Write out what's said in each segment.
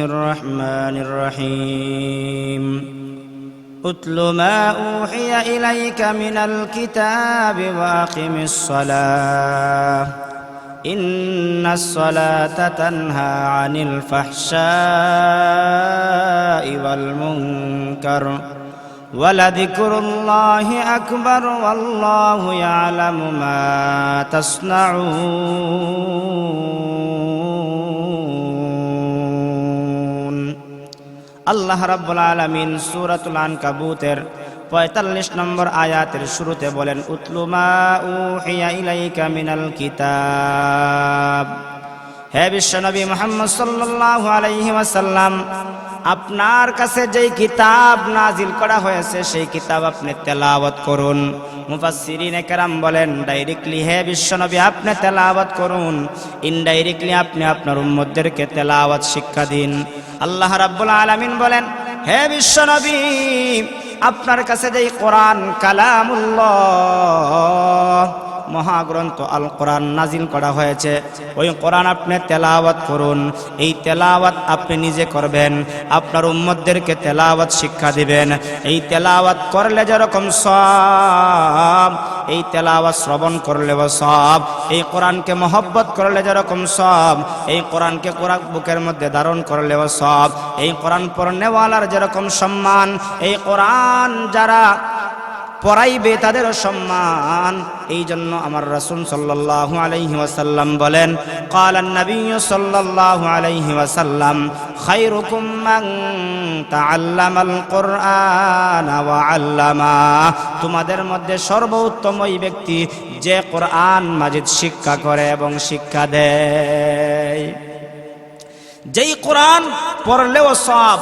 الرحمن الرحيم. اتل ما أوحي إليك من الكتاب وأقم الصلاة. إن الصلاة تنهى عن الفحشاء والمنكر. ولذكر الله أكبر والله يعلم ما تصنعون. আল্লাহ রাব্বুল আলামিন সূরাতুল আনকাবুতের 45 নম্বর আয়াতের শুরুতে বলেন উতলুমা উহিয়া ইলাইকা মিনাল কিতাব। হে বিশ্বনবী মুহাম্মদ সাল্লাল্লাহু আলাইহি ওয়াসাল্লাম আপনার কাছে যেই কিতাব নাজিল করা হয়েছে, সেই কিতাব আপনি তেলাওয়াত করুন। মুফাসসিরিন একরাম বলেন, ডাইরেক্টলি হে বিশ্বনবী, আপনি তেলাওয়াত করুন। ইনডাইরেক্টলি আপনি আপনার উম্মতদেরকে তেলাওয়াত শিক্ষা দিন। আল্লাহ রাব্বুল আলামিন বলেন, হে বিশ্বনবী, আপনার কাছে যেই কোরআন কালামুল্লাহ মহাগ্রন্থ আল কোরআন নাজিল করা হয়েছে। ওই কোরআন আপনি তেলাওয়াত করুন। এই তেলাওয়াত আপনি নিজে করবেন। আপনার উম্মতদেরকে তেলাওয়াত শিক্ষা দিবেন। এই তেলাওয়াত করলে যেরকম সব, এই তেলাওয়াত শ্রবণ করলেও সব। এই কোরআনকে মহব্বত করলে যেরকম সব, এই কোরআনকে কোরআন বুকের মধ্যে ধারণ করলেও সব। এই কোরআন পড়নেওয়ালার যেরকম সম্মান, এই কোরআন যারা পড়াইবে তাদের সম্মান। এই জন্য আমার রাসূল সাল্লাল্লাহু আলাইহি ওয়াসাল্লাম বলেন ক্বালান নবী সাল্লাল্লাহু আলাইহি ওয়াসাল্লাম মান তাআল্লামাল কুরআন আল্লামা। তোমাদের মধ্যে সর্বোত্তম ওই ব্যক্তি যে কোরআন মাজিদ শিক্ষা করে এবং শিক্ষা দেয়। যেই কোরআন পড়লেও সব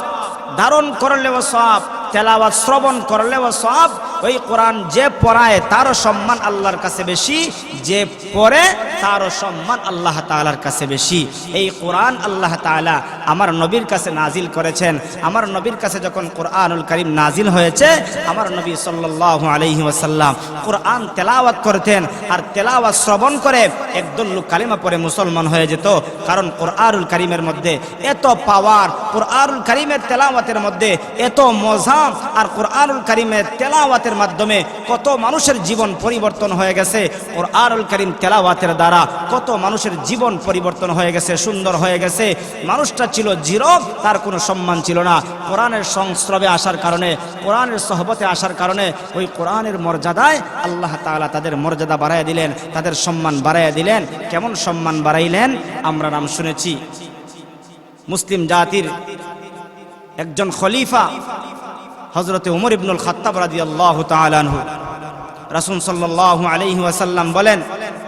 ধারণ করলেও সব তেলাওয়াত, শ্রবণ করলেও সব ওই কোরআন যে পড়ায় তারও সম্মান আল্লাহর কাছে বেশি যে পড়ে তারও সম্মান আল্লাহ তাআলার কাছে বেশি। এই কোরআন আল্লাহ তাআলা আমার নবীর কাছে নাজিল করেছেন। আমার নবীর কাছে যখন কোরআনুল করিম নাজিল হয়েছে, আমার নবী সাল্লাল্লাহু আলাইহি ওয়াসাল্লাম কোরআন তেলাওয়াত করতেন আর তেলাওয়াত শ্রবণ করে একদল কালিমা পরে মুসলমান হয়ে যেত। কারণ কোরআনুল করিমের মধ্যে এত পাওয়ার কোরআনুল করিমের তেলাওয়াতের মধ্যে এত মজা আর কোরআনুল করিমের তেলাওয়াতের মাধ্যমে কত মানুষের জীবন পরিবর্তন হয়ে গেছে। কোরআনুল করিম তেলাওয়াতের দ্বারা কত মানুষের জীবন পরিবর্তন হয়ে গেছে, সুন্দর হয়ে গেছে। মানুষটা ছিল জিরো তার কোনো সম্মান ছিল না। কোরআনের সংস্রবে আসার কারণে, কোরআনের সহবতে আসার কারণে ওই কোরআনের মর্যাদায় আল্লাহ তাআলা তাদের মর্যাদা বাড়াইয়া দিলেন, তাদের সম্মান বাড়াইয়া দিলেন। কেমন সম্মান বাড়াইলেন? আমরা নাম শুনেছি। মুসলিম জাতির একজন খলিফা হজরতে উমর ইবনুল খাত্তাব রাদিয়াল্লাহু তাআলা আনহু। রাসূল আলাইহি ওয়াসাল্লাম বলেন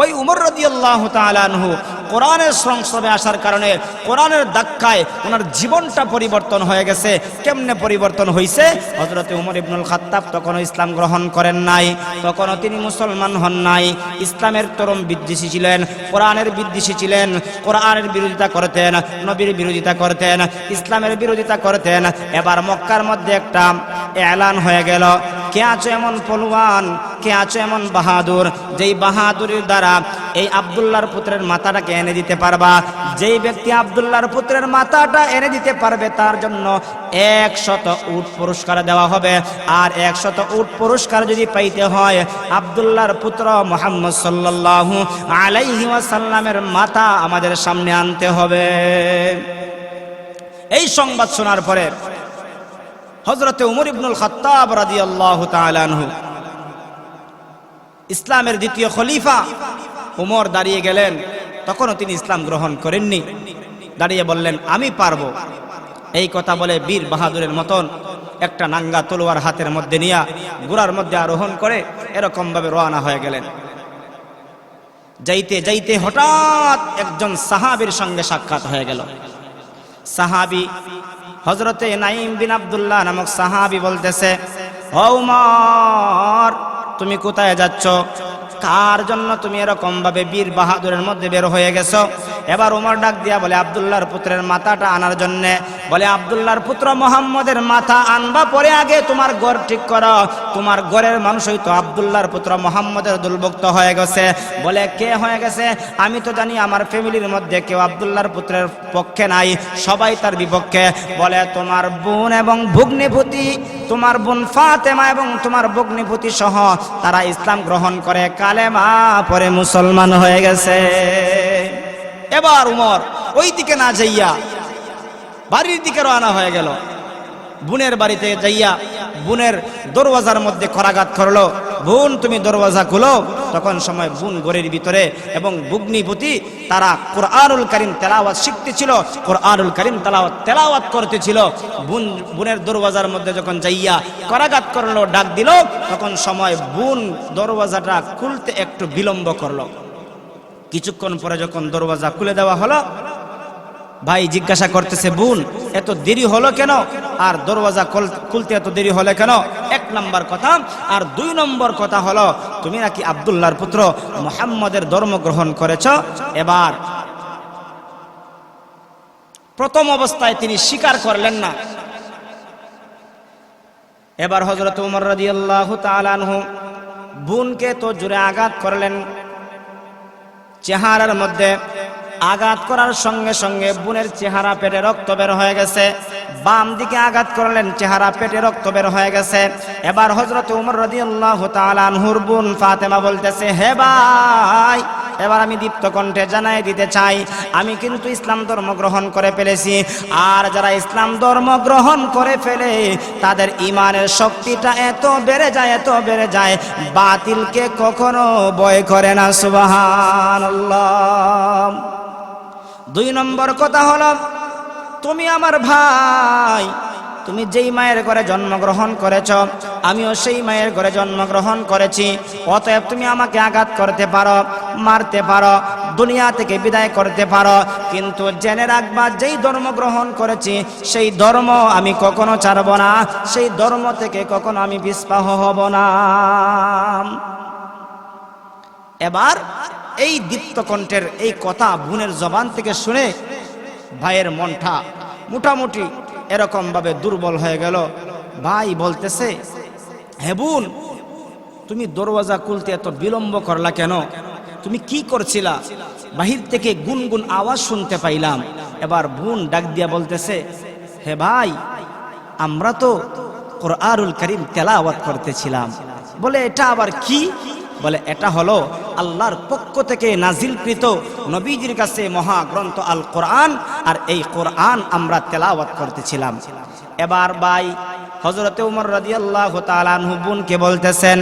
ওই উমর রাদিয়াল্লাহু তাআলা আনহু কোরআনের সংস্রবে আসার কারণে কোরআনের ধাক্কায় ওনার জীবনটা পরিবর্তন হয়ে গেছে। কেমনে পরিবর্তন হয়েছে হজরতে উমর ইবনুল খাত্তাব তখনও ইসলাম গ্রহণ করেন নাই, তখনও তিনি মুসলমান হন নাই। ইসলামের তরম বিদ্বেষী ছিলেন, কোরআনের বিদ্বেষী ছিলেন, কোরআনের বিরোধিতা করতেন, নবীর বিরোধিতা করতেন, ইসলামের বিরোধিতা করতেন। এবার মক্কার মধ্যে একটা এলান হয়ে গেল। কে আছো এমন পলুয়ান, কে আছো এমন বাহাদুর? যেই বাহাদুরের দ্বারা এই আবদুল্লাহর পুত্রের মাথাটাকে এনে দিতে পারবা। যেই ব্যক্তি আবদুল্লাহর পুত্রের মাথাটা এনে দিতে পারবে, তার জন্য একশত উট পুরস্কার দেওয়া হবে। আর একশত উট পুরস্কার যদি পাইতে হয়, আবদুল্লাহর পুত্র মোহাম্মদ সাল্লাল্লাহু আলাইহি ওয়াসাল্লামের মাথা আমাদের সামনে আনতে হবে। এই সংবাদ শোনার পরে হজরতে উমর ইবনুল খত্তাব রাদিয়াল্লাহু তাআলা আনহু। ইসলামের দ্বিতীয় খলিফা উমর দাঁড়িয়ে গেলেন। তখনও তিনি ইসলাম গ্রহণ করেননি। দাঁড়িয়ে বললেন, আমি পারব। এই কথা বলে বীর বাহাদুরের মতন একটা নাঙ্গা তলোয়ার হাতের মধ্যে নিয়া গুড়ার মধ্যে আরোহণ করে এরকম ভাবে রওনা হয়ে গেলেন। যাইতে যাইতে হঠাৎ একজন সাহাবীর সঙ্গে সাক্ষাৎ হয়ে গেল। সাহাবি হজরতে নাইম বিন আবদুল্লাহ নামক সাহাবি বলতেছে, "ও উমর, তুমি কোথায় যাচ্ছ? কার জন্য তুমি এরকম ভাবে বীর বাহাদুরের মধ্যে বের হয়ে গেছো? এবার উমর ডাক দিয়া বলে, আবদুল্লাহর পুত্রের মাথাটা আনার জন্যে। বলে, আবদুল্লাহর পুত্র মোহাম্মদের মাথা আনবা পরে আগে তোমার গড় ঠিক করো। তোমার গড়ের মানুষই তো আবদুল্লাহর পুত্র মোহাম্মদের দুর্ভুক্ত হয়ে গেছে। বলে, কে হয়ে গেছে? আমি তো জানি আমার ফ্যামিলির মধ্যে কেউ আবদুল্লাহর পুত্রের পক্ষে নাই, সবাই তার বিপক্ষে। বলে, তোমার বোন এবং ভগ্নিভূতি তোমার বোন ফাতেমা এবং তোমার ভগ্নিভূতি সহ তারা ইসলাম গ্রহণ করে। কালেমা পরে মুসলমান হয়ে গেছে। এবার উমর ওই দিকে না যাইয়া বাড়ির দিকে রওনা হয়ে গেল। বোনের বাড়িতে যাইয়া বোনের দরওয়াজার মধ্যে করাঘাত করল। বোন, তুমি দরওয়াজা খুলো। তখন সময় বোন গড়ের ভিতরে এবং বুগ্নিপতি তারা কোরআনুল করিম তেলাওয়াত শিখতেছিল। কোরআনুল করিম তেলাওয়াত তেলাওয়াত করতেছিল। বোন, বোনের দরওয়াজার মধ্যে যখন যাইয়া করাঘাত করল, ডাক দিল, তখন সময় বোন দরওয়াজাটা খুলতে একটু বিলম্ব করল। কিছুক্ষণ পরে যখন দরওয়াজা খুলে দেওয়া হলো, ভাই জিজ্ঞাসা করতেছে, বোন, এত দেরি হলো কেন? আর দরওয়াজা খুলতে এত দেরি হলো কেন? এক নম্বর কথা। আর দুই নম্বর কথা হলো, তুমি নাকি আবদুল্লাহর পুত্র মোহাম্মদের ধর্ম গ্রহণ করেছ? এবার প্রথম অবস্থায় তিনি স্বীকার করলেন না। এবার হজরত উমর রাদিয়াল্লাহু তাআলা আনহু বোনকে তো জুড়ে আঘাত করলেন। চেহারার মধ্যে আঘাত করার সঙ্গে সঙ্গে বোনের চেহারা পেটে রক্ত বের হয়ে গেছে। বাম দিকে আঘাত করলেন, চেহারা পেটে রক্ত বের হয়ে গেছে। এবার হজরত উমর রদিউল্লাহ তাআলা আনহুর বোন ফাতেমা বলতেছে, হে ভাই এবার আমি দীপ্ত কণ্ঠে জানাই দিতে চাই, আমি কিন্তু ইসলাম ধর্ম গ্রহণ করে ফেলেছি। আর যারা ইসলাম ধর্ম গ্রহণ করে ফেলে, তাদের ইমানের শক্তিটা এত বেড়ে যায়, এত বেড়ে যায়, বাতিলকে কখনো ভয় করে না, সুবহানাল্লাহ। দুই নম্বর কথা হলো, তুমি আমার ভাই তুমি যেই মায়ের ঘরে জন্মগ্রহণ করেছ, আমিও সেই মায়ের ঘরে জন্মগ্রহণ করেছি। অতএব তুমি আমাকে আঘাত করতে পারো, মারতে পারো, দুনিয়া থেকে বিদায় করতে পারো। কিন্তু জেনে রাখবা, যেই ধর্ম গ্রহণ করেছি, সেই ধর্ম আমি কখনো ছাড়ব না, সেই ধর্ম থেকে কখনো আমি বিস্পাহ হব না। এবার এই দীপ্ত কণ্ঠের এই কথা বোনের জবান থেকে শুনে ভাইয়ের মনটা মোটামুটি এরকম ভাবে দুর্বল হয়ে গেল। ভাই বলতেছে, হে বোন, তুমি দরওয়াজা খুলতে এত বিলম্ব করলা কেন? তুমি কি করছিলা? বাহির থেকে গুনগুন আওয়াজ শুনতে পাইলাম। এবার বোন ডাক দিয়া বলতেছে, হে ভাই, আমরা তো কোরআনুল করিম তেলাওয়াত করতেছিলাম। বলে, এটা আবার কি? বলে, এটা হলো আল্লাহর পক্ষ থেকে নাজিলকৃত নবীজির কাছে মহাগ্রন্থ আল কোরআন, আর এই কোরআন আমরা তেলাওয়াত করতেছিলাম। এবার বাই হজরতে উমর রাজিয়াল্লাহ তাআলা আনহু বোনকে বলতেছেন,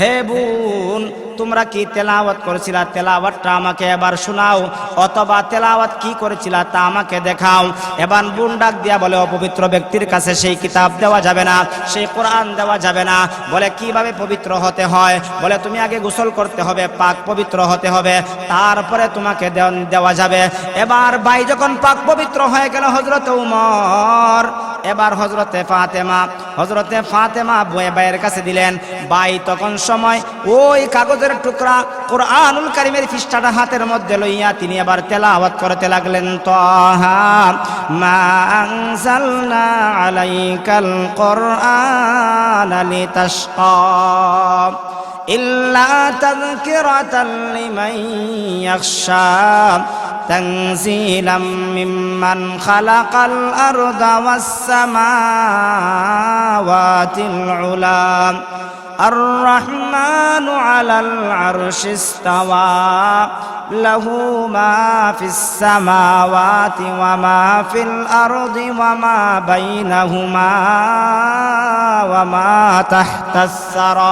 হে বোন তোমরা কি তেলাওয়াত করেছিলা? তেলাওয়াতটা আমাকে এবার শোনাও। অথবা তেলাওয়াত কি করেছিলা তা আমাকে দেখাও। এবার বোন ডাক দিয়া বলে, অপবিত্র ব্যক্তির কাছে সেই কিতাব দেওয়া যাবে না, সেই কোরআন দেওয়া যাবে না। বলে, কীভাবে পবিত্র হতে হয়? বলে, তুমি আগে গোসল করতে হবে, পাক পবিত্র হতে হবে, তারপরে তোমাকে দেওয়া যাবে। এবার ভাই যখন পাক পবিত্র হয়ে গেল হজরত উমর, এবার হজরতে ফাতেমা হজরতে ফাতেমা বয়ে ভাইয়ের কাছে দিলেন। ভাই তখন সময় ওই কাগজের টুকরা কোরআনুল কারিমের পৃষ্ঠাটা হাতের মধ্যে লইয়া তিনি এবার তেলাওয়াত করতে লাগলেন তাহা মা আনজালনা আলাইকাল কোরআন লিতাশকা إلا تذكرة لمن يخشى تنزيلا ممن خلق الأرض والسماوات العلا الرحمن على العرش استوى. له ما في السماوات وما في الأرض وما بينهما وما تحت الثرى.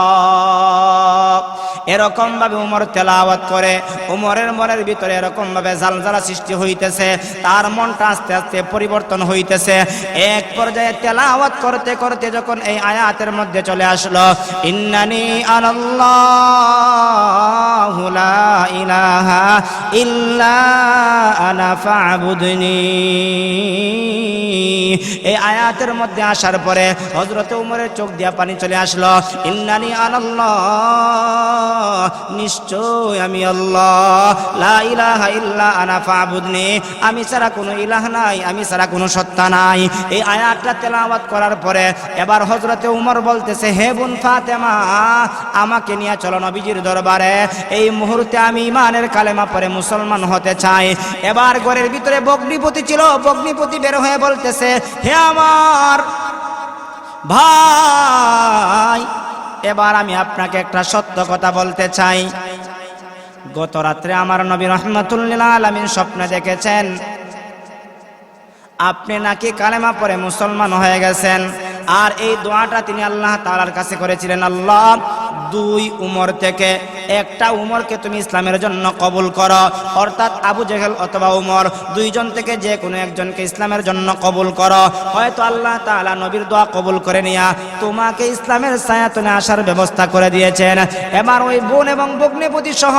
এরকম ভাবে উমর তেলাওয়াত করে, উমরের মনের ভিতরে এরকম ভাবে জালজালা সৃষ্টি হইতেছে, তার মনটা আস্তে আস্তে পরিবর্তন হইতেছে। এক পর্যায়ে তেলাওয়াত করতে করতে যখন এই আয়াতের মধ্যে চলে আসলো, ইন্নানি আনাল্লাহু লা ইলাহা ইল্লা আনা ফাবুদনি। এই আয়াতের মধ্যে আসার পরে হযরত উমরের চোখ দিয়া পানি চলে আসলো, ইন্নানি আনাল্লাহ নিশ্চয় আমি আল্লাহ। লা ইলাহা ইল্লা আনা ফাবুদনি। আমি ছাড়া কোনো ইলাহ নাই, আমি ছাড়া কোনো সত্তা নাই। এই আয়াতটা তেলাওয়াত করার পরে এবার হজরতে উমর বলতেছে, হে বোন ফাতেমা, আমাকে নিয়ে চলো নবীজির দরবারে। এই মুহূর্তে আমি ইমানের কালেমা পরে মুসলমান হতে চাই। এবার ঘরের ভিতরে বগ্নিপতি ছিল বগ্নিপতি বের হয়ে বলতেছে, হে আমার ভাই এবার আমি আপনাকে একটা সত্য কথা বলতে চাই। গত রাত্রে আমার নবী রহমতুল্লাহ আলমিন স্বপ্নে দেখেছেন, আপনি নাকি কালেমা পরে মুসলমান হয়ে গেছেন, আর এই দোয়াটা তিনি আল্লাহ তালার কাছে করেছিলেন, আল্লাহ দুই উমর থেকে একটা উমরকে তুমি ইসলামের জন্য কবুল করো। অর্থাৎ আবু জেহেল অথবা উমর দুইজন থেকে যে কোনো একজনকে ইসলামের জন্য কবুল করো। হয়তো আল্লাহ তাআলা নবীর দোয়া কবুল করে নিয়া তোমাকে ইসলামের ছায়াতনে আসার ব্যবস্থা করে দিয়েছেন। এবার ওই বোন এবং ভগ্নিপতি সহ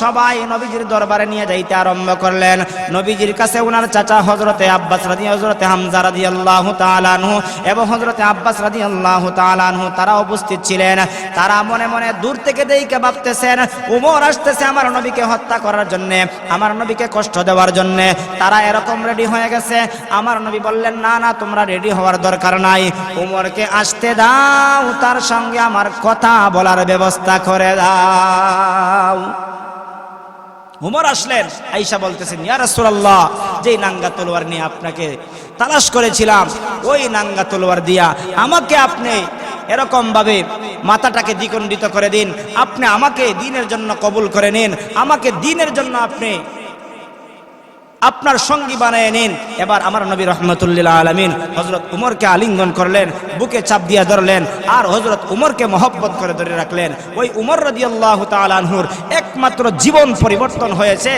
সবাই নবীজির দরবারে নিয়ে যাইতে আরম্ভ করলেন। নবীজির কাছে ওনার চাচা হজরতে আব্বাস রাদি হজরতে হামজা রাদি আল্লাহ তালানহু এবং হজরতে আব্বাস রাদি আল্লাহ তালানহু তারা উপস্থিত ছিলেন। তারা মনে মনে দূর থেকে দেখে ভাবতেছেন উমর আসতেছে আমার নবীকে হত্যা করার জন্যে, আমার নবীকে কষ্ট দেওয়ার জন্যে। তারা এরকম রেডি হয়ে গেছে। আমার নবী বললেন, না না, তোমরা রেডি হওয়ার দরকার নাই। উমরকে আসতে দাও, তার সঙ্গে আমার কথা বলার ব্যবস্থা করে দাও। উমর আসলেন আইসা বলতেছেন, ইয়া রাসূলুল্লাহ, যেই নাঙ্গা তলোয়ার নিয়ে আপনাকে তালাশ করেছিলাম, ওই নাঙ্গা তলোয়ার দিয়া আমাকে আপনি এরকমভাবে মাথাটাকে দ্বিখণ্ডিত করে দিন। আপনি আমাকে দিনের জন্য কবুল করে নিন। আমাকে দিনের জন্য আপনি আপনার সঙ্গী বানিয়ে নিন। এবার আমার নবী রহমতুল্লাহ আলমিন হজরত উমরকে আলিঙ্গন করলেন, বুকে চাপ দিয়া ধরলেন, আর হজরত উমরকে মহব্বত করে ধরে রাখলেন। ওই উমর রদি আল্লাহ তালহুর একমাত্র জীবন পরিবর্তন হয়েছে,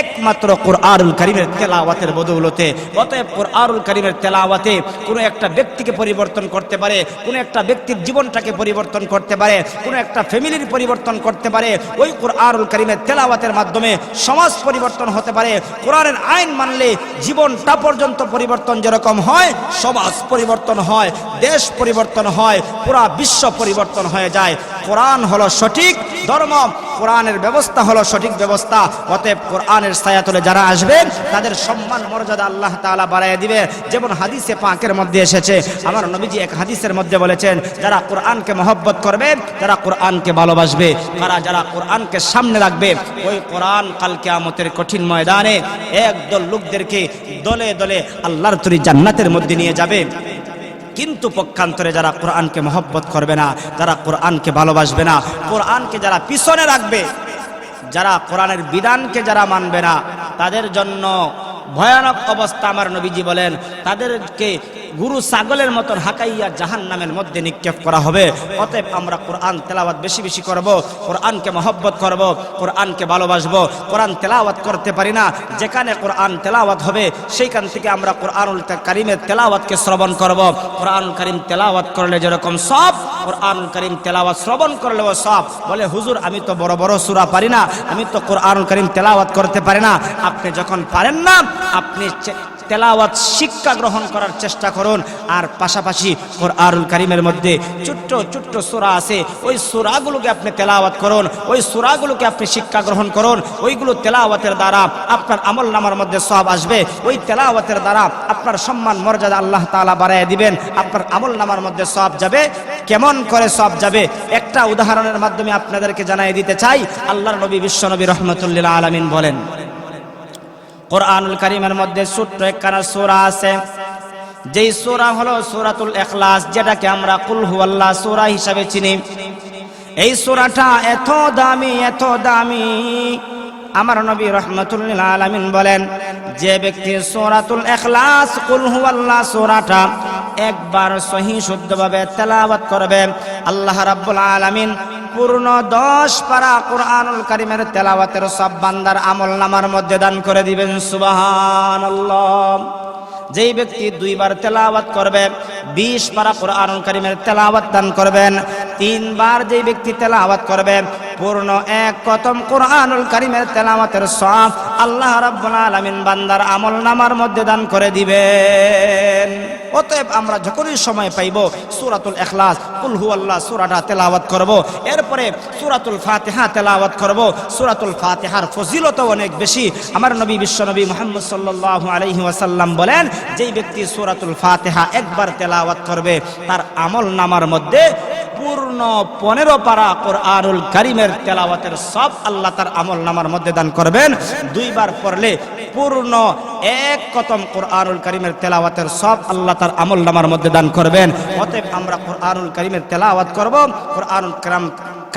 একমাত্র কোরআনুল করিমের তেলাওয়াতের বদৌলতে। অতএব কোরআনুল করিমের তেলাওয়াতে কোনো একটা ব্যক্তিকে পরিবর্তন করতে পারে, কোনো একটা ব্যক্তির জীবনটাকে পরিবর্তন করতে পারে, কোনো একটা ফ্যামিলির পরিবর্তন করতে পারে। ওই কোরআনুল করিমের তেলাওয়াতের মাধ্যমে সমাজ পরিবর্তন হতে পারে কোরআনের আইন মানলে জীবনটা পর্যন্ত পরিবর্তন যেরকম হয়, সমাজ পরিবর্তন হয়, দেশ পরিবর্তন হয়, পুরা বিশ্ব পরিবর্তন হয়ে যায়। কোরআন হলো সঠিক ধর্ম, কোরআনের ব্যবস্থা হলো সঠিক ব্যবস্থা। অতএব কোরআনের ছায়াতলে যারা আসবেন তাদের সম্মান, মর্যাদা আল্লাহ তালা বাড়াইয়া দিবে। যেমন হাদিসে পাঁকের মধ্যে এসেছে, আমার নবীজি এক হাদিসের মধ্যে বলেছেন, যারা কোরআনকে মহব্বত করবে যারা কোরআনকে ভালোবাসবে। তারা যারা কোরআনকে সামনে রাখবে, ওই কোরআন কালকে আমতের কঠিন ময়দানে একদল লোকদেরকে দলে দলে আল্লাহর তরি জান্নাতের মধ্যে নিয়ে যাবে। কিন্তু পক্ষান্তরে যারা কোরআনকে মহব্বত করবে না, যারা কোরআনকে ভালোবাসবে না, কোরআনকে যারা পিছনে রাখবে, যারা কোরআনের বিধানকে যারা মানবে না, তাদের জন্য ভয়ানক অবস্থা আমার নবীজি বলেন। তাদেরকে গুরু ছাগলের মতন হাকাইয়া জাহান নামের মধ্যে নিক্ষেপ করা হবে। অতএব আমরা কোরআন তেলাওয়াত বেশি বেশি করব, কোরআনকে মহব্বত করব, কোরআনকে ভালোবাসবো। কোরআন তেলাওয়াত করতে পারি না, যেখানে কোরআন তেলাওয়াত হবে, সেইখান থেকে আমরা কোরআনুল কারিমের তেলাওয়াতকে শ্রবণ করব। কোরআন কারিম তেলাওয়াত করলে যেরকম সব, কোরআন কারিম তেলাওয়াত শ্রবণ করলেও সব। বলে, হুজুর, আমি তো বড় বড় সুরা পারি না, আমি তো কোরআন কারিম তেলাওয়াত করতে পারি না। আপনি যখন পারেন না আপনি তেলাওয়াত, শিক্ষা গ্রহণ করার চেষ্টা করুন। আর পাশাপাশি কোরআনুল কারিমের মধ্যে ছোট্ট ছোট্ট সূরা আছে। ওই সূরাগুলোকে আপনি তেলাওয়াত করুন। ওই সূরাগুলোকে আপনি শিক্ষা গ্রহণ করুন। ওইগুলো তেলাওয়াতের দ্বারা আপনার আমল নামার মধ্যে সব আসবে। ওই তেলাওয়াতের দ্বারা আপনার সম্মান, মর্যাদা আল্লাহ তাআলা বাড়ায় দিবেন। আপনার আমল নামার মধ্যে সব যাবে। কেমন করে সব যাবে? একটা উদাহরণের মাধ্যমে আপনাদেরকে জানাই দিতে চাই। আল্লাহর নবী বিশ্ব নবী রহমতুল্লাহ আলমিন বলেন কোরআনুল কারিমের মধ্যে ছোট্ট একখানা সোরা আছে। যেই সোরা হলো সূরাতুল ইখলাস, যেটাকে আমরা কুল হুয়াল্লাহ সূরা হিসাবে চিনি। এই সূরাটা এত দামি এত দামি। আমার নবী রহমতুল্লাহ আলামিন বলেন, যে ব্যক্তি সোরাতুল ইখলাস, কুল হুয়াল্লাহ সূরাটা একবার সহি শুদ্ধভাবে তেলাওয়াত করবে, আল্লাহ রাব্বুল আলামিন পূর্ণ দশ পারা কোরআনুল কারিমের তেলাওয়াতের সব বান্দার আমল নামার মধ্যে দান করে দিবেন সুবাহান যেই ব্যক্তি দুইবার তেলাওয়াত করবে, বিশ পারা কোরআনুল কারিমের তেলাওয়াত দান করবেন, তিনবার যেই ব্যক্তি তেলাওয়াত করবে পূর্ণ এক কতম কোরআনুল কারিমের তেলামতের সব আল্লাহ রাব্বুল আলামিন বান্দার আমল নামার মধ্যে দান করে দিবেন। অতএব আমরা যখনই সময় পাইব সূরাতুল ইখলাস, কুল হুয়াল্লাহ সূরাটা তেলাওয়াত করব। এরপরে সূরাতুল ফাতিহা তেলাওয়াত করব। সূরাতুল ফাতিহার ফজিলত অনেক বেশি। আমার নবী বিশ্বনবী মুহাম্মদ সাল্লাল্লাহু আলাইহি ওয়াসাল্লাম বলেন, যেই ব্যক্তি সুরাতুল ফাতেহা একবার তেলাওয়াত করবে, তার আমল নামার মধ্যে পূর্ণ পনেরো পারা কোরআনুল কারিমের তেলাওয়াতের সব আল্লাহ তার আমল নামার মধ্যে দান করবেন। দুইবার পড়লে পূর্ণ এক কতম কোরআনুল করিমের তেলাওয়াতের সব আল্লাহ তার আমল নামার মধ্যে দান করবেন। অতএব আমরা কোরআনুল করিমের তেলাওয়াত করব, কোরআনুল কারাম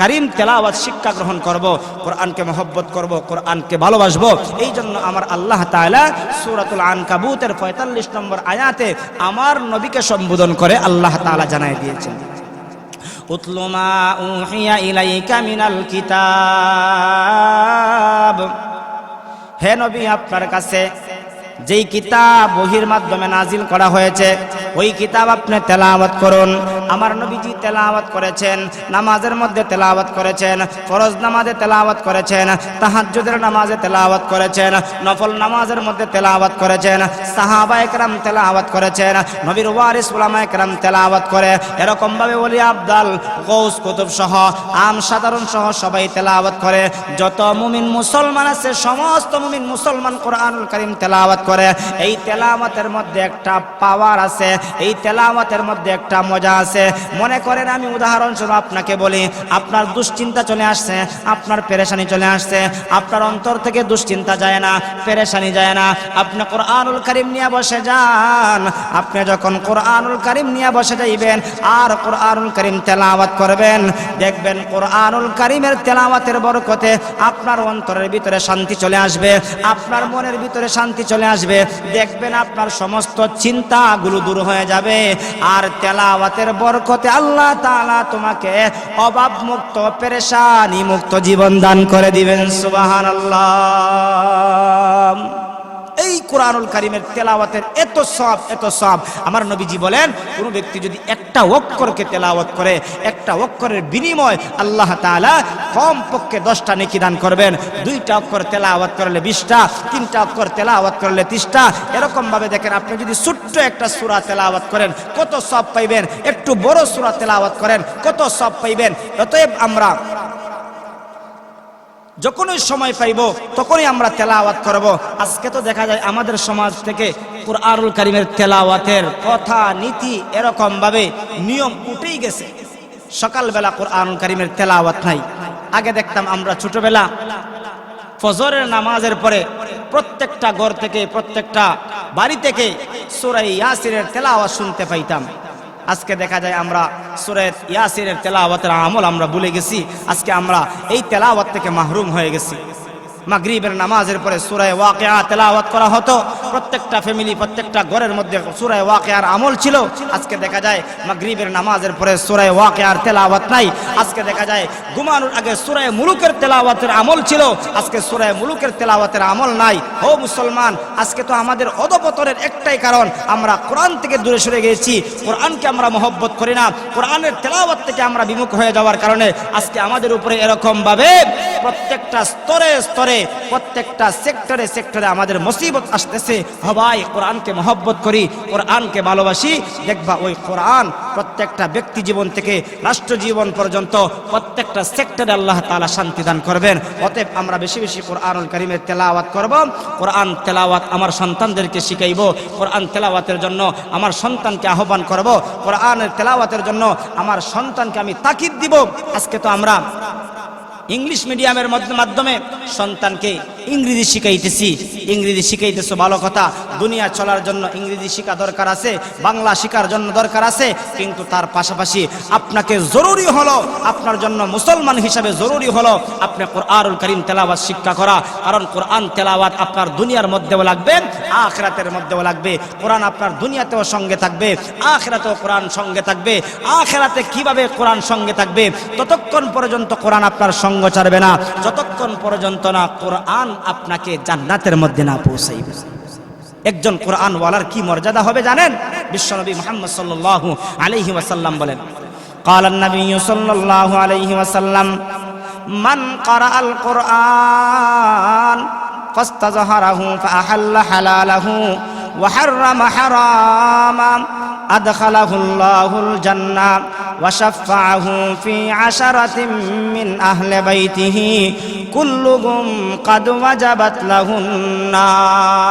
কারিম তেলাওয়াত শিক্ষা গ্রহণ করব, কোরআনকে মহব্বত করব, কোরআনকে ভালোবাসবো। এই জন্য আমার আল্লাহ তাআলা সূরাতুল আনকাবুতের 45 নম্বর আয়াতে আমার নবীকে সম্বোধন করে আল্লাহ তালা জানাই দিয়েছেন। উতল উহিয়া ইলাইকা মিনাল কিতাব। হে নবী আপনার কাছে যেই কিতাব বহির মাধ্যমে নাজিল করা হয়েছে, ওই কিতাব আপনি তেলাওয়াত করুন। আমার নবীজি তেলাওয়াত করেছেন, নামাজের মধ্যে তেলাওয়াত করেছেন, ফরজ নামাজে তেলাওয়াত করেছেন, তাহাজ্জুদের নামাজে তেলাওয়াত করেছেন, নফল নামাজের মধ্যে তেলাওয়াত করেছেন, সাহাবা একরাম তেলাওয়াত করেছেন, নবীর ওয়ারিস উলামা একরাম তেলাওয়াত করে এরকম ভাবে ওলি আব্দাল, গৌস কুতুব সহ, আম সাধারণ সহ সবাই তেলাওয়াত করে। যত মুমিন মুসলমান আছে, সমস্ত মুমিন মুসলমান কোরআনুল কারীম তেলাওয়াত করে। এই তেলাওয়াতের মধ্যে একটা পাওয়ার আছে, এই তেলাওয়াতের মধ্যে একটা মজা আছে। মনে করেন আমি উদাহরণস্বরূপ আপনাকে বলি, আপনার দুশ্চিন্তা চলে আসছে, আপনার পেরেশানি চলে আসছে, আপনার অন্তর থেকে দুশ্চিন্তা যায় না, পেরেশানি যায় না। আপনি কোরআনুল করিম নিয়ে বসে যান, আপনি যখন কোরআনুল কারীম নিয়ে বসে যাইবেন, আর কোরআনুল কারীম তেলাওয়াত করবেন, দেখবেন কোরআনুল কারীমের তেলাওয়াতের বরকতে আপনার অন্তরের ভিতরে শান্তি চলে আসবে, আপনার মনের ভিতরে শান্তি চলে আসবে, দেখবেন আপনার সমস্ত চিন্তাগুলো দূর হয়ে যাবে। আর তেলাওয়াতের বরকতে আল্লাহ তালা তোমাকে অভাব মুক্ত পেরেশানি মুক্ত জীবন দান করে দিবেন, সুবহানাল্লাহ। এই কোরআনুল কারিমের তেলাওয়াতের এত সব এত সব আমার নবীজি বলেন, কোনো ব্যক্তি যদি একটা অক্ষরকে তেলাওয়াত করে, একটা অক্ষরের বিনিময় আল্লাহ তাআলা কম পক্ষে দশটা নেকি দান করবেন। দুইটা অক্ষর তেলাওয়াত করলে বিশটা, তিনটা অক্ষর তেলাওয়াত করলে তিরিশটা এরকম ভাবে দেখেন, আপনি যদি ছোট্ট একটা সূরা তেলাওয়াত করেন, কত সব পাইবেন? একটু বড় সূরা তেলাওয়াত করেন, কত সব পাইবেন? অতএব আমরা যখনই সময় পাইব, তখনই আমরা তেলাওয়াত করব। আজকে তো দেখা যায় আমাদের সমাজ থেকে কুরআনুল কারিমের তেলাওয়াতের কথা, নীতি এরকম ভাবে নিয়ম উঠেই গেছে। সকালবেলা কোরআনুল কারিমের তেলাওয়াত নাই। আগে দেখতাম আমরা ছোটবেলা ফজরের নামাজের পরে প্রত্যেকটা ঘর থেকে, প্রত্যেকটা বাড়ি থেকে সুরাই ইয়াসিরের তেলাওয়াত শুনতে পাইতাম। আজকে দেখা যায় আমরা সুরেত ইয়াসিরের তেলাওয়াতের আমল আমরা ভুলে গেছি। আজকে আমরা এই তেলাওয়াত থেকে মাহরুম হয়ে গেছি। মাগরিবের নামাজের পরে সুরায় ওয়াকে তেলাওয়াত করা হতো। প্রত্যেকটা ফ্যামিলি প্রত্যেকটা ঘরের মধ্যে সুরায় ওয়াকিয়ার আমল ছিল। আজকে দেখা যায় মাগরিবের নামাজের পরে সুরায় ওয়াকিয়ার তেলাওয়াত নাই। আজকে দেখা যায় ঘুমানোর আগে সুরায় মুলুকের তেলাওয়াতের আমল ছিল। আজকে সুরায় মুলুকের তেলাওয়াতের আমল নাই। ও মুসলমান, আজকে তো আমাদের অধপতনের একটাই কারণ, আমরা কোরআন থেকে দূরে সরে গেছি কোরআনকে আমরা মহব্বত করি না। কোরআনের তেলাওয়াত থেকে আমরা বিমুখ হয়ে যাওয়ার কারণে আজকে আমাদের উপরে এরকম ভাবে প্রত্যেকটা স্তরে স্তরে, প্রত্যেকটা সেক্টরে সেক্টরে আমাদের মুসিবত আসতেছে। হবাই কোরআনকে মহব্বত করি, কোরআনকে ভালোবাসি। দেখবা ওই কোরআন প্রত্যেকটা ব্যক্তি জীবন থেকে রাষ্ট্র জীবন পর্যন্ত প্রত্যেকটা সেক্টরে আল্লাহ তালা শান্তি দান করবেন। অতএব আমরা বেশি বেশি কোরআনুল কারীমের তেলাওয়াত করব। কোরআন তেলাওয়াত আমার সন্তানদেরকে শিখাইব। কোরআন তেলাওয়াতের জন্য আমার সন্তানকে আহ্বান করব। কোরআনের তেলাওয়াতের জন্য আমার সন্তানকে আমি তাকিদ দিব। আজকে তো আমরা ইংলিশ মিডিয়ামের মধ্য- মাধ্যমে সন্তানকে ইংরেজি শিখাইতেছি। ইংরেজি শিখাইতেছো ভালো কথা। দুনিয়া চলার জন্য ইংরেজি শিখা দরকার আছে, বাংলা শিখার জন্য দরকার আছে, কিন্তু তার পাশাপাশি আপনাকে জরুরি হলো, আপনার জন্য মুসলমান হিসাবে জরুরি হলো আপনি কোরআনুল করিম তেলাওয়াত শিক্ষা করা। কারণ কোরআন তেলাওয়াত আপনার দুনিয়ার মধ্যেও লাগবে, আখরাতের মধ্যেও লাগবে। কোরআন আপনার দুনিয়াতেও সঙ্গে থাকবে, আখরাতেও কোরআন সঙ্গে থাকবে। আখরাতে কীভাবে কোরআন সঙ্গে থাকবে? ততক্ষণ পর্যন্ত কোরআন আপনার সঙ্গ ছাড়বে না। যতক্ষণ পর্যন্ত না কোরআন আপনাকে জান্নাতের মধ্যে না পৌঁছাইবে একজন কোরআন ওয়ালার কি মর্যাদা হবে জানেন বিশ্বনবী মুহাম্মদ সাল্লাল্লাহু আলাইহি ওয়াসাল্লাম বলেন قال النبي صلى الله عليه وسلم মান করা আল কোরআন فاستظهره فأحل حلاله وحرم حراما أدخله الله الجنة وشفعه في عشرة من أهل بيته كلهم قد وجبت له النار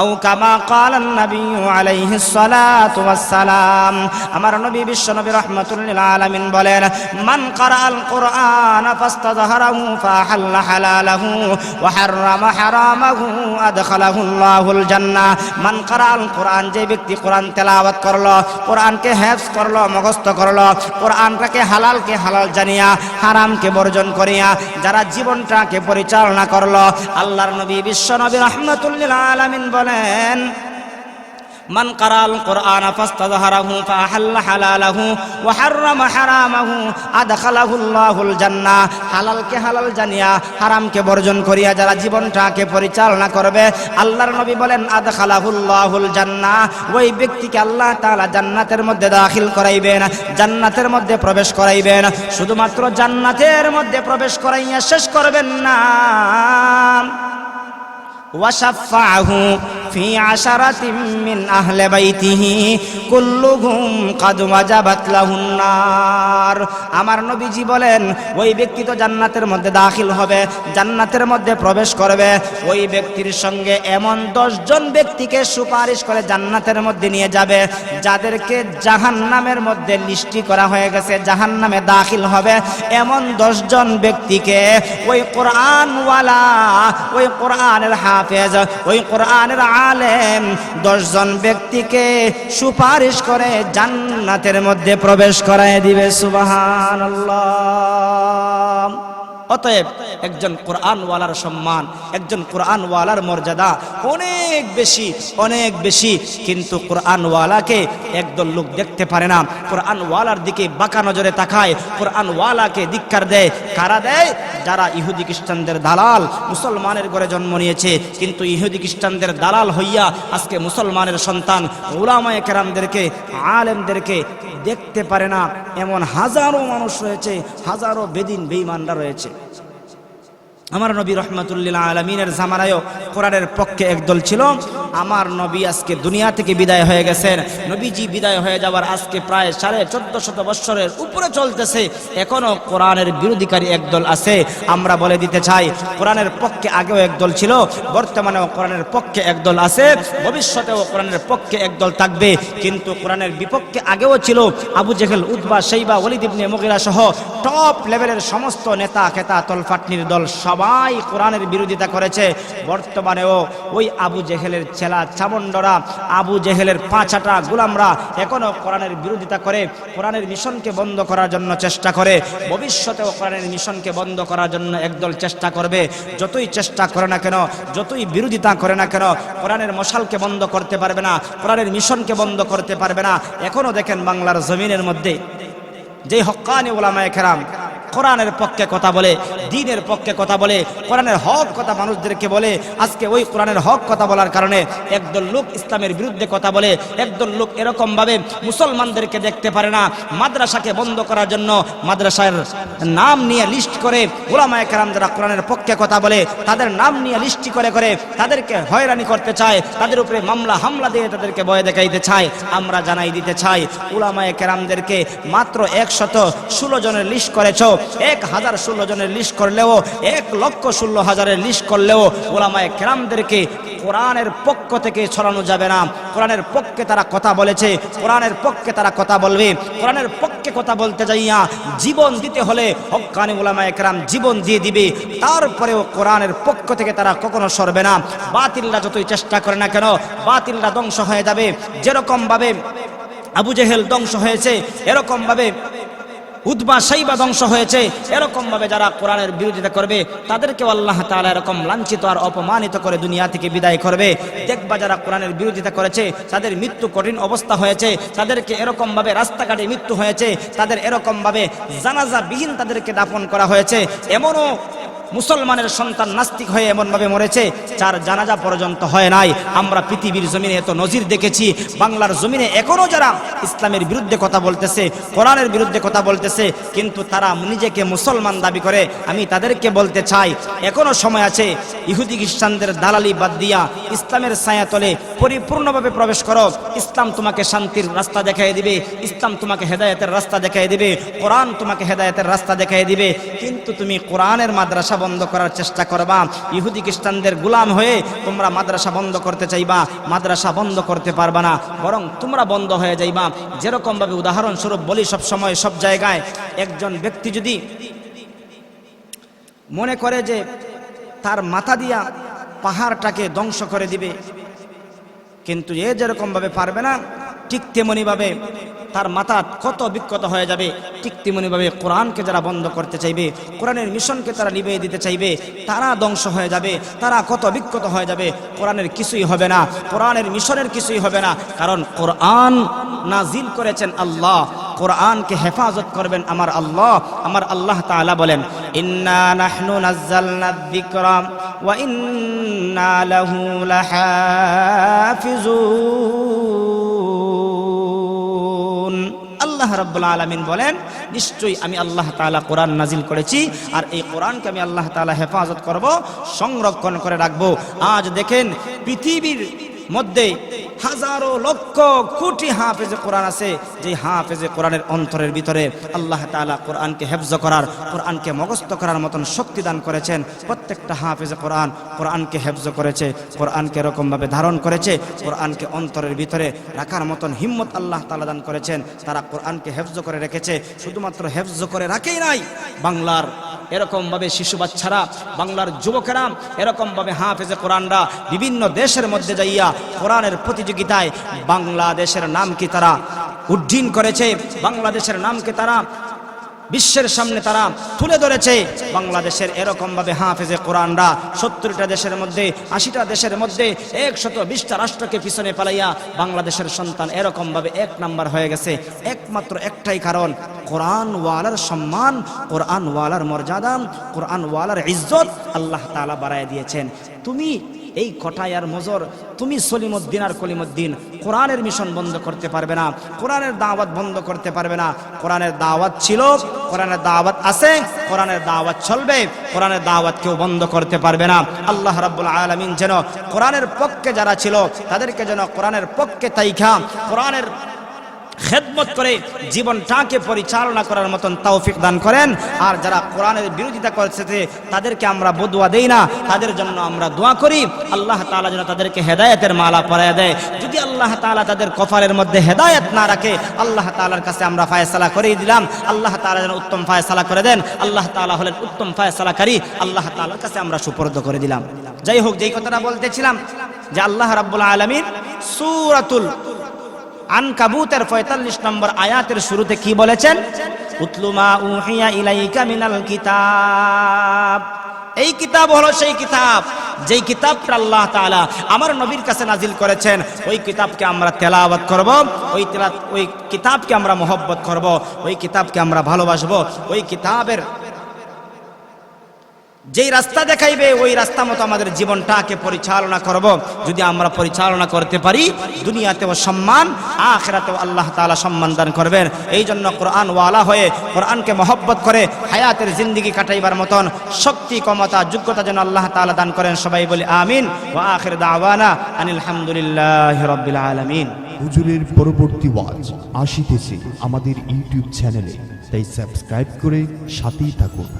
আও কামা কালান নবী আলাইহি সালাতু ওয়াসসালাম। আমার নবী বিশ্ব রাহমাতুল লিল আলামিন বলেন, মান কারাল কুরআন ফাস্তাযহারাহু ফাহাল্লা হালালাহু ওয়া হাররামা হারামাহু আদখালাহু আল্লাহুল জান্নাহ। মান কারাল কুরআন, যে ব্যক্তি কোরআন তেলাওয়াত করল, কোরআনকে হেফজ করল, মুখস্থ করল, কোরআনটাকে হালালকে হালাল জানিয়া, হারামকে বর্জন করিয়া, যারা জীবনটাকে পরিচালনা করল, আল্লাহর নবী বিশ্ব নবী রাহমাতুল লিল আলামিন বলেন, মান কারাল কোরআন ফাস্তাযহারাহু ফাহাল্লা হালালাহু ওয়া হাররামা হারামাহু আদখালাহুল্লাহুল জান্নাহ। হালালকে হালাল জানিয়া, হারামকে বর্জন করিয়া যারা জীবনটাকে পরিচালনা করবে, আল্লাহর নবী বলেন, আদখালাহুল্লাহুল জান্নাহ। ওই ব্যক্তিকে আল্লাহ তাআলা জান্নাতের মধ্যে দাখিল করাইবেন, জান্নাতের মধ্যে প্রবেশ করাইবেন। শুধুমাত্র জান্নাতের মধ্যে প্রবেশ করাইয়া শেষ করবেন না। وشفعه في عشرة من أهل بيته كلهم قد وجبت له النار আমার নবীজি বলেন ওই ব্যক্তি তো জান্নাতের মধ্যে দাখিল হবে জান্নাতের মধ্যে প্রবেশ করবে ওই ব্যক্তির সঙ্গে এমন জন ব্যক্তিকে সুপারিশ করে জান্নাতের মধ্যে নিয়ে যাবে যাদেরকে জাহান্নামের মধ্যে লিস্টি করা হয়ে গেছে জাহান্নামে দাখিল হবে এমন জন ব্যক্তিকে ওই কোরআনওয়ালা ওই কোরআনের হাফেজ ওই কোরআনের আলেম দশজন ব্যক্তিকে সুপারিশ করে জান্নাতের মধ্যে প্রবেশ করায় দিবে সুবাহান অতএব একজন কোরআনওয়ালার সম্মান, একজন কোরআনওয়ালার মর্যাদা অনেক বেশি অনেক বেশি। কিন্তু কোরআনওয়ালাকে একদল লোক দেখতে পারে না। কোরআনওয়ালার দিকে বাঁকা নজরে তাকায়, কোরআনওয়ালাকে ধিক্কার দেয়। কারা দেয়? যারা ইহুদি খ্রিস্টানদের দালাল, মুসলমানের ঘরে জন্ম নিয়েছে। কিন্তু ইহুদি খ্রিস্টানদের দালাল হইয়া আজকে মুসলমানের সন্তান ওলামায়ে কেরামদেরকে, আলেমদেরকে দেখতে পারে না। এমন হাজারো মানুষ রয়েছে, হাজারো বেদিন, বেঈমানরা রয়েছে। আমার নবী রহমতুল্লিল আলমিনের জামানায়ও কোরআনের পক্ষে একদল ছিল। আমার নবী আজকে দুনিয়া থেকে বিদায় হয়ে গেছেন। নবীজি বিদায় হয়ে যাওয়ার আজকে প্রায় সাড়ে চোদ্দ শত বৎসরের উপরে চলতেছে। এখনও কোরআনের বিরোধীকারী একদল আছে। আমরা বলে দিতে চাই, কোরআনের পক্ষে আগেও একদল ছিল, বর্তমানেও কোরআনের পক্ষে একদল আছে, ভবিষ্যতেও কোরআনের পক্ষে একদল থাকবে। কিন্তু কোরআনের বিপক্ষে আগেও ছিল, আবু জেহেল উদ্বা সেইবা ওলিদ ইবনে মুগিরা সহ টপ লেভেলের সমস্ত নেতা খেতা তলফাটনির দল সবাই কোরআনের বিরোধিতা করেছে। বর্তমানেও ওই আবু জেহেলের ছেলা চামন্ডরা আবু জেহেলের পাঁচাটা গুলামরা এখনও কোরআনের বিরোধিতা করে, কোরআনের মিশনকে বন্ধ করার জন্য চেষ্টা করে, ভবিষ্যতেও কোরআনের মিশনকে বন্ধ করার জন্য একদল চেষ্টা করবে। যতই চেষ্টা করে না কেন, যতই বিরোধিতা করে না কেন, কোরআনের মশালকে বন্ধ করতে পারবে না, কোরআনের মিশনকে বন্ধ করতে পারবে না। এখনও দেখেন বাংলার জমিনের মধ্যে যে হক্কানি ওলামায়ে কেরাম কোরআনের পক্ষে কথা বলে, দিনের পক্ষে কথা বলে, কোরআনের হক কথা মানুষদেরকে বলে, আজকে ওই কোরআনের হক কথা বলার কারণে একদল লোক ইসলামের বিরুদ্ধে কথা বলে, একদল লোক এরকমভাবে মুসলমানদেরকে দেখতে পারে না। মাদ্রাসাকে বন্ধ করার জন্য মাদ্রাসার নাম নিয়ে লিস্ট করে ওলামায়ে কেরাম যারা কোরআনের পক্ষে কথা বলে, তাদের নাম নিয়ে লিস্ট করে করে তাদেরকে হয়রানি করতে চায়, তাদের উপরে মামলা, হামলা দিয়ে তাদেরকে ভয় দেখাইতে চায়। আমরা জানাই দিতে চাই, উলামায়ে কেরামদেরকে মাত্র একশত ষোলো জনের লিস্ট করেছ এক হাজার ষোলো জনের লিস্ট করলেও, এক লক্ষ ষোলো হাজারের লিস্ট করলেও ওলামায় কেরামদেরকে কোরআনের পক্ষ থেকে ছড়ানো যাবে না। কোরআনের পক্ষে তারা কথা বলেছে, কোরআনের পক্ষে তারা কথা বলবে। কোরআনের পক্ষে কথা বলতে যাইয়া জীবন দিতে হলে হকানি ওলামায় কেরাম জীবন দিয়ে দিবে। তারপরেও কোরআনের পক্ষ থেকে তারা কখনো সরবে না। বাতিলরা যতই চেষ্টা করে না কেন বাতিলরা ধ্বংস হয়ে যাবে। যেরকমভাবে আবু জেহেল ধ্বংস হয়েছে এরকম ভাবে উদ্বা সাইবা ধ্বংস হয়েছে। এরকমভাবে যারা কোরআনের বিরোধিতা করবে, তাদেরকেও আল্লাহ তালা এরকম লাঞ্ছিত আর অপমানিত করে দুনিয়া থেকে বিদায় করবে। দেখবা যারা কোরআনের বিরোধিতা করেছে, তাদের মৃত্যু কঠিন অবস্থা হয়েছে। তাদেরকে এরকমভাবে রাস্তাঘাটে মৃত্যু হয়েছে। তাদের এরকমভাবে ভাবে জানাজা বিহীন তাদেরকে দাফন করা হয়েছে। এমনও মুসলমানের সন্তান নাস্তিক হয়ে এমনভাবে মরেছে, যার জানাজা পর্যন্ত হয় নাই। আমরা পৃথিবীর জমিনে এত নজির দেখেছি, বাংলার জমিনে এখনও যারা ইসলামের বিরুদ্ধে কথা বলতেছে, কোরআনের বিরুদ্ধে কথা বলতেছে, কিন্তু তারা নিজেকে মুসলমান দাবি করে। আমি তাদেরকে বলতে চাই, এখনও সময় আছে, ইহুদি খ্রিস্টানদের দালালি বাদ দিয়া ইসলামের ছায়া তলে পরিপূর্ণভাবে প্রবেশ করো। ইসলাম তোমাকে শান্তির রাস্তা দেখাই দিবে, ইসলাম তোমাকে হেদায়েতের রাস্তা দেখাই দিবে, কোরআন তোমাকে হেদায়েতের রাস্তা দেখাই দিবে, কিন্তু তুমি কোরআনের মাদ্রাসা বন্ধ করার চেষ্টা করবা। ইহুদি খ্রিস্টানদের গুলাম হয়ে তোমরা মাদ্রাসা বন্ধ করতে চাইবা। মাদ্রাসা বন্ধ করতে পারবা না। বরং তোমরা বন্ধ হয়ে যাইবা। যেরকমভাবে উদাহরণস্বরূপ বলি, সব সময় সব জায়গায় একজন ব্যক্তি যদি মনে করে যে তার মাথা দিয়া পাহাড়টাকে ধ্বংস করে দিবে, কিন্তু এ যেরকমভাবে পারবে না, ঠিক তেমনিভাবে তার মাথা কত বিক্ষত হয়ে যাবে। ঠিক তেমনিভাবে কোরআনকে যারা বন্ধ করতে চাইবে, কোরআনের মিশনকে তারা নিভিয়ে দিতে চাইবে, তারা ধ্বংস হয়ে যাবে, তারা কত বিক্ষত হয়ে যাবে। কোরআনের কিছুই হবে না, কোরআনের মিশনের কিছুই হবে না, কারণ কোরআন নাজিল করেছেন আল্লাহ। কোরআনকে হেফাজত করবেন আমার আল্লাহ। আমার আল্লাহ তাআলা বলেন, ইন্না নাহনু নাজ্জালনা যিকরা ওয়া ইন্না লাহু লাহাফিজুন। আল্লাহ রব্বুল আলমিন বলেন, নিশ্চয়ই আমি আল্লাহ তালা কোরআন নাজিল করেছি আর এই কোরআনকে আমি আল্লাহ তালা হেফাজত করব, সংরক্ষণ করে রাখব। আজ দেখেন পৃথিবীর মধ্যে হাজারো লক্ষ কোটি হাফেজে কোরআন আছে যে হাফেজে কোরআনের অন্তরের ভিতরে আল্লাহ তাআলা কোরআনকে হেফজ করার, কোরআনকে মগস্ত করার মতন শক্তি দান করেছেন। প্রত্যেকটা হাফেজে কোরআন কোরআনকে হেফজ করেছে, কোরআনকে এরকমভাবে ধারণ করেছে, কোরআনকে অন্তরের ভিতরে রাখার মতন হিম্মত আল্লাহ তালা দান করেছেন। তারা কোরআনকে হেফজ করে রেখেছে, শুধুমাত্র হেফজ করে রাখেই নাই, বাংলার এরকমভাবে শিশু বাচ্চারা, বাংলার যুবকেরা এরকমভাবে হাফেজে কোরআনরা বিভিন্ন দেশের মধ্যে যাইয়া কোরআনের প্রতিযোগিতায় বাংলাদেশের নাম নামকে তারা উড্ডীন করেছে? বাংলাদেশের নামকে তারা বিশ্বের সামনে তারা তুলে ধরেছে। বাংলাদেশের এরকমভাবে হাফেজে কোরআনরা সত্তরটা দেশের মধ্যে, আশিটা দেশের মধ্যে, একশত বিশটা রাষ্ট্রকে পিছনে পালাইয়া বাংলাদেশের সন্তান এরকমভাবে এক নাম্বার হয়ে গেছে। একমাত্র একটাই কারণ কোরআন ওয়ালার সম্মান কোরআন ওয়ালার মর্যাদা কোরআন ওয়ালার ইজ্জত আল্লাহ তালা বাড়ায় দিয়েছেন। তুমি এই কটাই আর মজর, তুমি সলিমুদ্দিন আর কলিমুদ্দিন, কোরআনের মিশন বন্ধ করতে পারবে না, কোরআনের দাওয়াত বন্ধ করতে পারবে না। কোরআনের দাওয়াত ছিল কোরআনের দাওয়াত আছে, কোরআনের দাওয়াত চলবে, কোরআনের দাওয়াত কেউ বন্ধ করতে পারবে না। আল্লাহ রাব্বুল আলামিন যেন কোরআনের পক্ষে যারা ছিল, তাদেরকে যেন কোরআনের পক্ষে তাইখা, কোরআনের খেদমত করে জীবনটাকে পরিচালনা করার মতন তৌফিক দান করেন। আর যারা কোরআনের বিরোধিতা করছে, তাদেরকে আমরা বদুয়া দেই না। তাদের জন্য আমরা দোয়া করি। আল্লাহ তাআলা যেন তাদেরকে হেদায়েতের মালা পরায় দেয়। যদি আল্লাহ তালা তাদের কপালের মধ্যে হেদায়েত না রাখে, আল্লাহ তালার কাছে আমরা ফায়সালা করেই দিলাম। আল্লাহ তাআলা যেন উত্তম ফায়সালা করে দেন। আল্লাহ তালা হলেন উত্তম ফায়সালাকারী। আল্লাহ তালার কাছে আমরা সুপর্দ করে দিলাম। যাই হোক, যেই কথাটা বলতেছিলাম, যে আল্লাহ রাব্বুল আলামিন সূরাতুল আনকাবুতের পঁয়তাল্লিশ নম্বর আয়াতের শুরুতে কি বলেছেন? উতলুমা উহিয়া ইলাইকা মিনাল কিতাব। এই কিতাব হলো সেই কিতাব, যেই কিতাবটা আল্লাহ তাআলা আমার নবীর কাছে নাজিল করেছেন, ওই কিতাবকে আমরা তেলাওয়াত করব, ওই তেলা ওই কিতাবকে আমরা মহব্বত করব, ওই কিতাবকে আমরা ভালোবাসবো, ওই কিতাবের যেই রাস্তা দেখাইবে, ওই রাস্তা মতো আমাদের জীবনটাকে পরিচালনা করব। যদি আমরা পরিচালনা করতে পারি, দুনিয়াতেও সম্মান, আখেরাতেও আল্লাহ তাআলা সম্মান দান করবেন। এই জন্য কোরআন ওয়ালা হয়ে, কোরআনকে মহব্বত করে, হায়াতের জিন্দিগি কাটাইবার মতন শক্তি, ক্ষমতা, যোগ্যতা যেন আল্লাহ তাআলা দান করেন, সবাই বলি আমিন। ওয়া আখির দাওয়ানা আনিল হামদুলিল্লাহি রাব্বিল আলামিন। হুজুরের পরবর্তী ওয়াজ আসিতেছে আমাদের ইউটিউব চ্যানেলে। তাই সাবস্ক্রাইব করে সাথেই থাকুন।